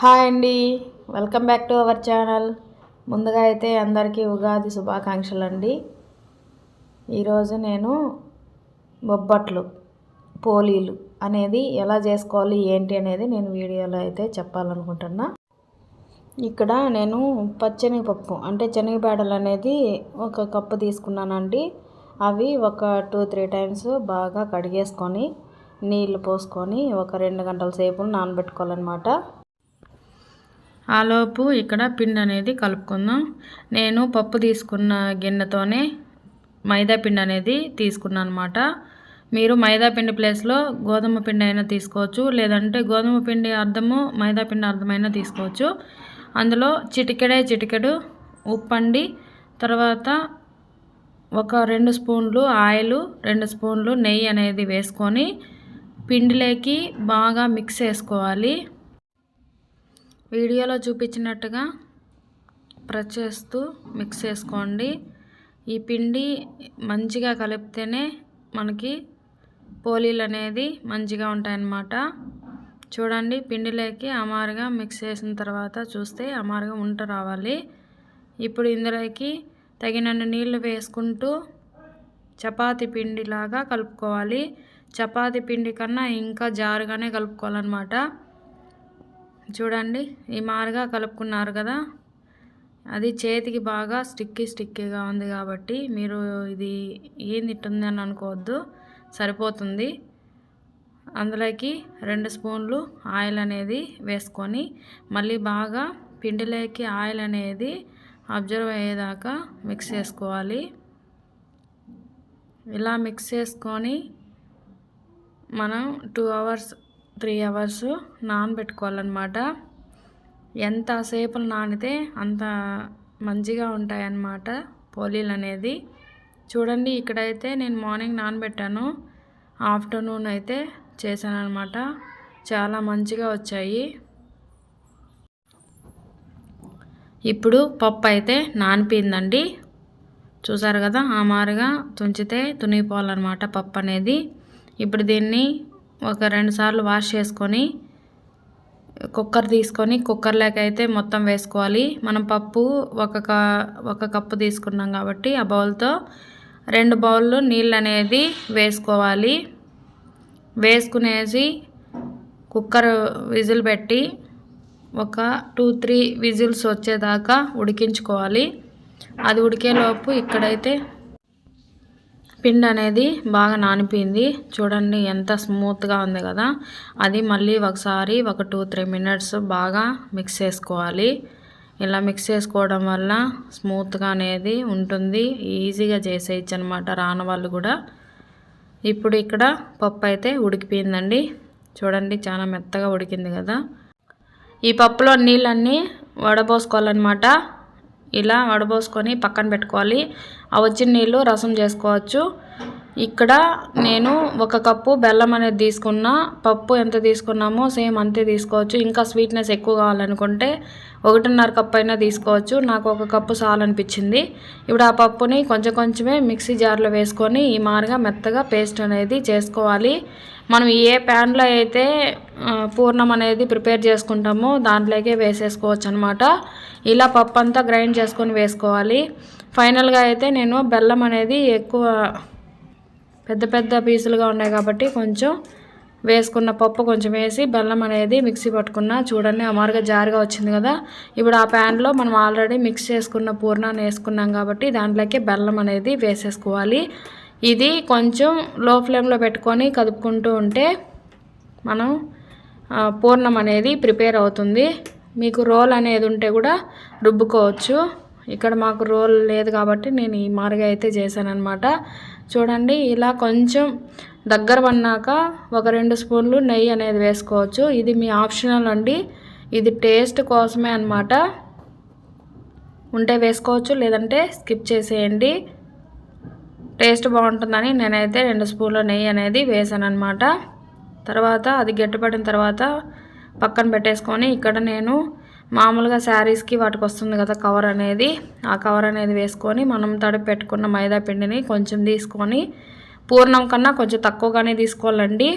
Hi అండి. Welcome back to our channel. ముందుగా అయితే అందరికీ ఉగాది శుభాకాంక్షలు అండి ఈరోజు నేను బొబ్బట్లు పోలీలు అనేది ఎలా చేసుకోవాలి ఏంటి అనేది నేను వీడియోలో అయితే చెప్పాలనుకుంటున్నా. ఇక్కడ నేను పచ్చెనగపప్పు అంటే శనగబేడలు అనేది ఒక కప్పు తీసుకున్నానండి. అవి ఒక టూ త్రీ టైమ్స్ బాగా కడిగేసుకొని నీళ్ళు పోసుకొని ఒక రెండు గంటల సేపు నానబెట్టుకోవాలన్నమాట. ఆలోపు ఇక్కడ పిండి అనేది కలుపుకుందాం. నేను పప్పు తీసుకున్న గిన్నెతోనే మైదా పిండి అనేది తీసుకున్నాను అనమాట మీరు మైదా పిండి ప్లేస్లో గోధుమ పిండి అయినా తీసుకోవచ్చు లేదంటే గోధుమ పిండి అర్థము మైదా పిండి అర్థమైనా తీసుకోవచ్చు. అందులో చిటికెడే చిటికెడు ఉప్పండి తర్వాత ఒక రెండు స్పూన్లు ఆయిల్ రెండు స్పూన్లు నెయ్యి అనేది వేసుకొని పిండిలోకి బాగా మిక్స్ చేసుకోవాలి. వీడియోలో చూపించినట్టుగా ప్రెస్ చేస్తూ మిక్స్ చేసుకోండి. ఈ పిండి మంచిగా కలిపితేనే మనకి పోలీలు అనేది మంచిగా ఉంటాయన్నమాట. చూడండి పిండిలోకి అమారుగా మిక్స్ చేసిన తర్వాత చూస్తే అమారుగా ఉంట రావాలి. ఇప్పుడు ఇందులోకి తగినన్ని నీళ్ళు వేసుకుంటూ చపాతి పిండిలాగా కలుపుకోవాలి. చపాతి పిండి కన్నా ఇంకా జారుగానే కలుపుకోవాలన్నమాట. చూడండి ఈ మారుగా కలుపుకున్నారు కదా? అది చేతికి బాగా స్టిక్కీ స్టిక్కీగా ఉంది కాబట్టి మీరు ఇది ఏం తిట్టుంది అని అనుకోవద్దు సరిపోతుంది. అందులోకి రెండు స్పూన్లు ఆయిల్ అనేది వేసుకొని మళ్ళీ బాగా పిండిలోకి ఆయిల్ అనేది అబ్జర్వ్ అయ్యేదాకా మిక్స్ చేసుకోవాలి. ఇలా మిక్స్ చేసుకొని మనం టూ అవర్స్ త్రీ అవర్స్ నానబెట్టుకోవాలన్నమాట. ఎంతసేపు నానితే అంత మంచిగా ఉంటాయన్నమాట పోలీలు అనేది చూడండి ఇక్కడైతే నేను మార్నింగ్ నానబెట్టాను. ఆఫ్టర్నూన్ అయితే చేశాను అనమాట చాలా మంచిగా వచ్చాయి. ఇప్పుడు పప్పు అయితే నానిపోయిందండి. చూసారు కదా ఆ మారుగా తుంచితే తునిగిపోవాలన్నమాట పప్పు అనేది. ఇప్పుడు దీన్ని ఒక రెండు సార్లు వాష్ చేసుకొని కుక్కర్ తీసుకొని కుక్కర్లోకి అయితే మొత్తం వేసుకోవాలి. మనం పప్పు ఒక ఒక కప్పు తీసుకున్నాం కాబట్టి ఆ బౌల్తో రెండు బౌళ్ళు నీళ్ళు అనేది వేసుకోవాలి. వేసుకునేసి కుక్కర్ విజిల్ పెట్టి ఒక టూ త్రీ విజిల్స్ వచ్చేదాకా ఉడికించుకోవాలి. అది ఉడికేలోపు ఇక్కడైతే పిండి అనేది బాగా నానిపోయింది. చూడండి ఎంత స్మూత్గా ఉంది కదా. అది మళ్ళీ ఒకసారి ఒక టూ త్రీ మినిట్స్ బాగా మిక్స్ చేసుకోవాలి. ఇలా మిక్స్ చేసుకోవడం వల్ల స్మూత్గా అనేది ఉంటుంది. ఈజీగా చేసేయచ్చు అనమాట రాని వాళ్ళు కూడా. ఇప్పుడు ఇక్కడ పప్పు అయితే ఉడికిపోయిందండి. చూడండి చాలా మెత్తగా ఉడికింది కదా. ఈ పప్పులో నీళ్ళన్నీ వడబోసుకోవాలన్నమాట ఇలా వడబోసుకొని పక్కన పెట్టుకోవాలి. ఆ వచ్చిన నీళ్ళు రసం చేసుకోవచ్చు. ఇక్కడ నేను ఒక కప్పు బెల్లం అనేది తీసుకున్నా పప్పు ఎంత తీసుకున్నామో సేమ్ అంతే తీసుకోవచ్చు. ఇంకా స్వీట్నెస్ ఎక్కువ కావాలనుకుంటే ఒకటిన్నర కప్పు అయినా తీసుకోవచ్చు. నాకు ఒక కప్పు చాలనిపించింది ఇప్పుడు ఆ పప్పుని కొంచెం కొంచెమే మిక్సీ జార్లో వేసుకొని ఈ మారుగా మెత్తగా పేస్ట్ అనేది చేసుకోవాలి. మనం ఏ ప్యాన్లో అయితే పూర్ణం అనేది ప్రిపేర్ చేసుకుంటామో దాంట్లోకే వేసేసుకోవచ్చు అనమాట ఇలా పప్పు అంతా గ్రైండ్ చేసుకొని వేసుకోవాలి. ఫైనల్గా అయితే నేను బెల్లం అనేది ఎక్కువ పెద్ద పెద్ద పీసులుగా ఉన్నాయి కాబట్టి కొంచెం వేసుకున్న పప్పు కొంచెం వేసి బెల్లం అనేది మిక్సీ పట్టుకున్న చూడండి అమారుగా జారుగా వచ్చింది కదా. ఇప్పుడు ఆ ప్యాన్లో మనం ఆల్రెడీ మిక్స్ చేసుకున్న పూర్ణాన్ని వేసుకున్నాం కాబట్టి దాంట్లోకి బెల్లం అనేది వేసేసుకోవాలి. ఇది కొంచెం లో ఫ్లేమ్లో పెట్టుకొని కదుపుకుంటూ ఉంటే మనం పూర్ణం అనేది ప్రిపేర్ అవుతుంది. మీకు రోల్ అనేది ఉంటే కూడా రుబ్బుకోవచ్చు. ఇక్కడ మాకు రోల్ లేదు కాబట్టి నేను ఈ మారుగా అయితే చేశాను చూడండి ఇలా కొంచెం దగ్గర పన్నాక ఒక రెండు స్పూన్లు నెయ్యి అనేది వేసుకోవచ్చు. ఇది మీ ఆప్షనల్ అండి. ఇది టేస్ట్ కోసమే అనమాట ఉంటే వేసుకోవచ్చు లేదంటే స్కిప్ చేసేయండి. టేస్ట్ బాగుంటుందని నేనైతే రెండు స్పూన్ల నెయ్యి అనేది వేసాను అనమాట తర్వాత అది గట్టిపడిన తర్వాత పక్కన పెట్టేసుకొని ఇక్కడ నేను మామూలుగా శారీస్కి వాటికి వస్తుంది కదా కవర్ అనేది. ఆ కవర్ అనేది వేసుకొని మనం తడిపి పెట్టుకున్న మైదా పిండిని కొంచెం తీసుకొని పూర్ణం కన్నా కొంచెం తక్కువగానే తీసుకోవాలండి.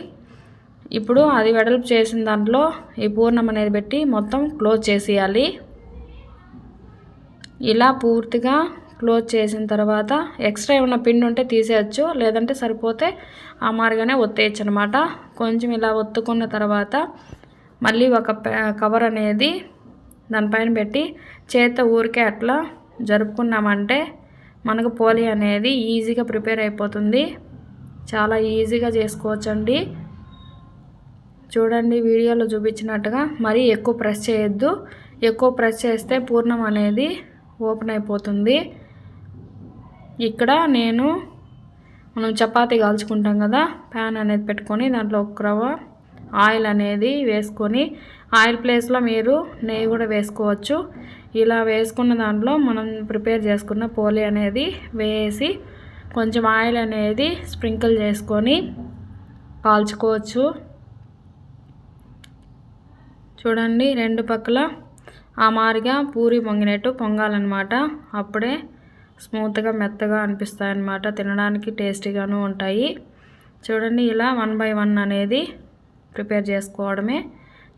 ఇప్పుడు అది వెడల్పు చేసిన దాంట్లో ఈ పూర్ణం అనేది పెట్టి మొత్తం క్లోజ్ చేసేయాలి. ఇలా పూర్తిగా క్లోజ్ చేసిన తర్వాత ఎక్స్ట్రా ఏమైనా పిండి ఉంటే తీసేయచ్చు లేదంటే సరిపోతే ఆ మారిగానే ఒత్తేయచ్చు అనమాట కొంచెం ఇలా ఒత్తుకున్న తర్వాత మళ్ళీ ఒక కవర్ అనేది దానిపైన పెట్టి చేత ఊరికే అట్లా జరుపుకున్నామంటే మనకు పోలి అనేది ఈజీగా ప్రిపేర్ అయిపోతుంది. చాలా ఈజీగా చేసుకోవచ్చండి. చూడండి వీడియోలో చూపించినట్టుగా మరీ ఎక్కువ ప్రెస్ చేయొద్దు. ఎక్కువ ప్రెస్ చేస్తే పూర్ణం అనేది ఓపెన్ అయిపోతుంది. ఇక్కడ నేను మనం చపాతీ కాల్చుకుంటాం కదా ప్యాన్ అనేది పెట్టుకొని దాంట్లో ఒక రవ్వ ఆయిల్ అనేది వేసుకొని ఆయిల్ ప్లేస్లో మీరు నెయ్యి కూడా వేసుకోవచ్చు. ఇలా వేసుకున్న దాంట్లో మనం ప్రిపేర్ చేసుకున్న పోలి అనేది వేసి కొంచెం ఆయిల్ అనేది స్ప్రింకిల్ చేసుకొని కాల్చుకోవచ్చు. చూడండి రెండు పక్కల ఆ మారిగా పూరి పొంగినట్టు పొంగాలన్నమాట. అప్పుడే స్మూత్గా మెత్తగా అనిపిస్తాయి అన్నమాట తినడానికి టేస్టీగాను ఉంటాయి. చూడండి ఇలా వన్ బై వన్ అనేది ప్రిపేర్ చేసుకోవడమే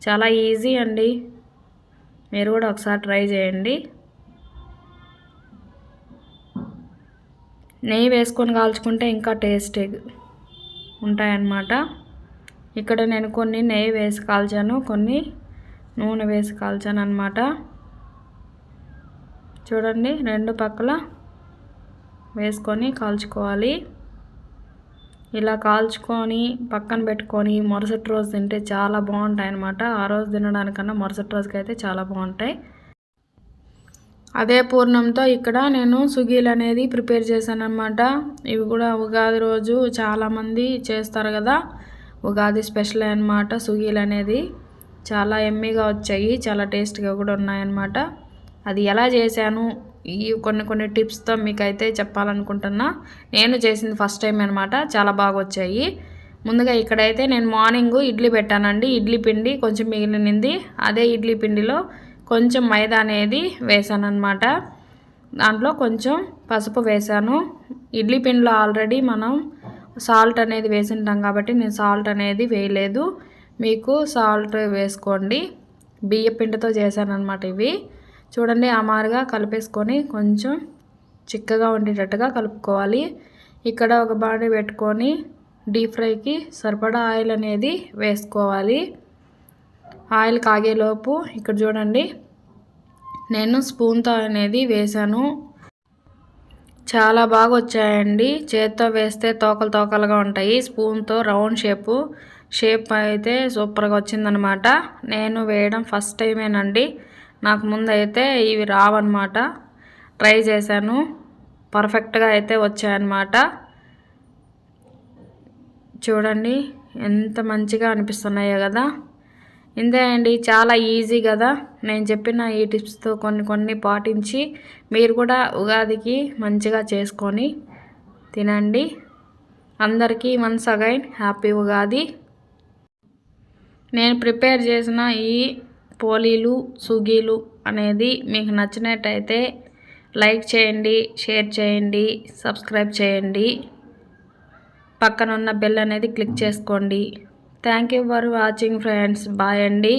చాలా ఈజీ అండి. మీరు కూడా ఒకసారి ట్రై చేయండి. నెయ్యి వేసుకొని కాల్చుకుంటే ఇంకా టేస్ట్ ఉంటాయన్నమాట. ఇక్కడ నేను కొన్ని నెయ్యి వేసి కాల్చాను కొన్ని నూనె వేసి కాల్చాను అనమాట చూడండి రెండు పక్కల వేసుకొని కాల్చుకోవాలి. ఇలా కాల్చుకొని పక్కన పెట్టుకొని మరుసటి రోజు తింటే చాలా బాగుంటాయి అన్నమాట ఆ రోజు తినడానికన్నా మరుసటి రోజుకి అయితే చాలా బాగుంటాయి. అదే పూర్ణంతో ఇక్కడ నేను సుగీలు అనేది ప్రిపేర్ చేశాను అనమాట ఇవి కూడా ఉగాది రోజు చాలామంది చేస్తారు కదా. ఉగాది స్పెషల్ అనమాట సుగీలు అనేది. చాలా ఎమ్మీగా వచ్చాయి చాలా టేస్ట్గా కూడా ఉన్నాయన్నమాట. అది ఎలా చేశాను? ఈ కొన్ని కొన్ని టిప్స్తో మీకైతే చెప్పాలనుకుంటున్నా. నేను చేసింది ఫస్ట్ టైం అనమాట చాలా బాగా వచ్చాయి ముందుగా ఇక్కడైతే నేను మార్నింగ్ ఇడ్లీ పెట్టానండి. ఇడ్లీ పిండి కొంచెం మిగిలినింది. అదే ఇడ్లీ పిండిలో కొంచెం మైదా అనేది వేసాను అనమాట దాంట్లో కొంచెం పసుపు వేసాను. ఇడ్లీ పిండిలో ఆల్రెడీ మనం సాల్ట్ అనేది వేసింటాం కాబట్టి నేను సాల్ట్ అనేది వేయలేదు. మీకు సాల్ట్ వేసుకోండి. బియ్య పిండితో చేశానమాట ఇవి. చూడండి ఆ మారుగా కలిపేసుకొని కొంచెం చిక్కగా ఉండేటట్టుగా కలుపుకోవాలి. ఇక్కడ ఒక బాడీ పెట్టుకొని డీప్ ఫ్రైకి సరిపడా ఆయిల్ అనేది వేసుకోవాలి. ఆయిల్ కాగేలోపు ఇక్కడ చూడండి నేను స్పూన్తో అనేది వేశాను. చాలా బాగా వచ్చాయండి. చేత్తో వేస్తే తోకలు తోకలుగా ఉంటాయి. స్పూన్తో రౌండ్ షేపు. షేప్ అయితే సూపర్గా వచ్చిందనమాట. నేను వేయడం ఫస్ట్ టైమేనండి. నాకు ముందైతే ఇవి రావన్నమాట. ట్రై చేశాను. పర్ఫెక్ట్గా అయితే వచ్చాయన్నమాట. చూడండి ఎంత మంచిగా అనిపిస్తున్నాయో కదా. ఇంతే అండి చాలా ఈజీ కదా. నేను చెప్పిన ఈ టిప్స్తో కొన్ని కొన్ని పాటించి మీరు కూడా ఉగాదికి మంచిగా చేసుకొని తినండి. అందరికీ వన్స్ అగైన్ హ్యాపీ ఉగాది. నేను ప్రిపేర్ చేసిన ఈ పోలీలు సుగీలు అనేది మీకు నచ్చినట్టయితే లైక్ చేయండి షేర్ చేయండి సబ్స్క్రైబ్ చేయండి. పక్కన ఉన్న బెల్ అనేది క్లిక్ చేసుకోండి. Thank you for watching friends. Bye అండి.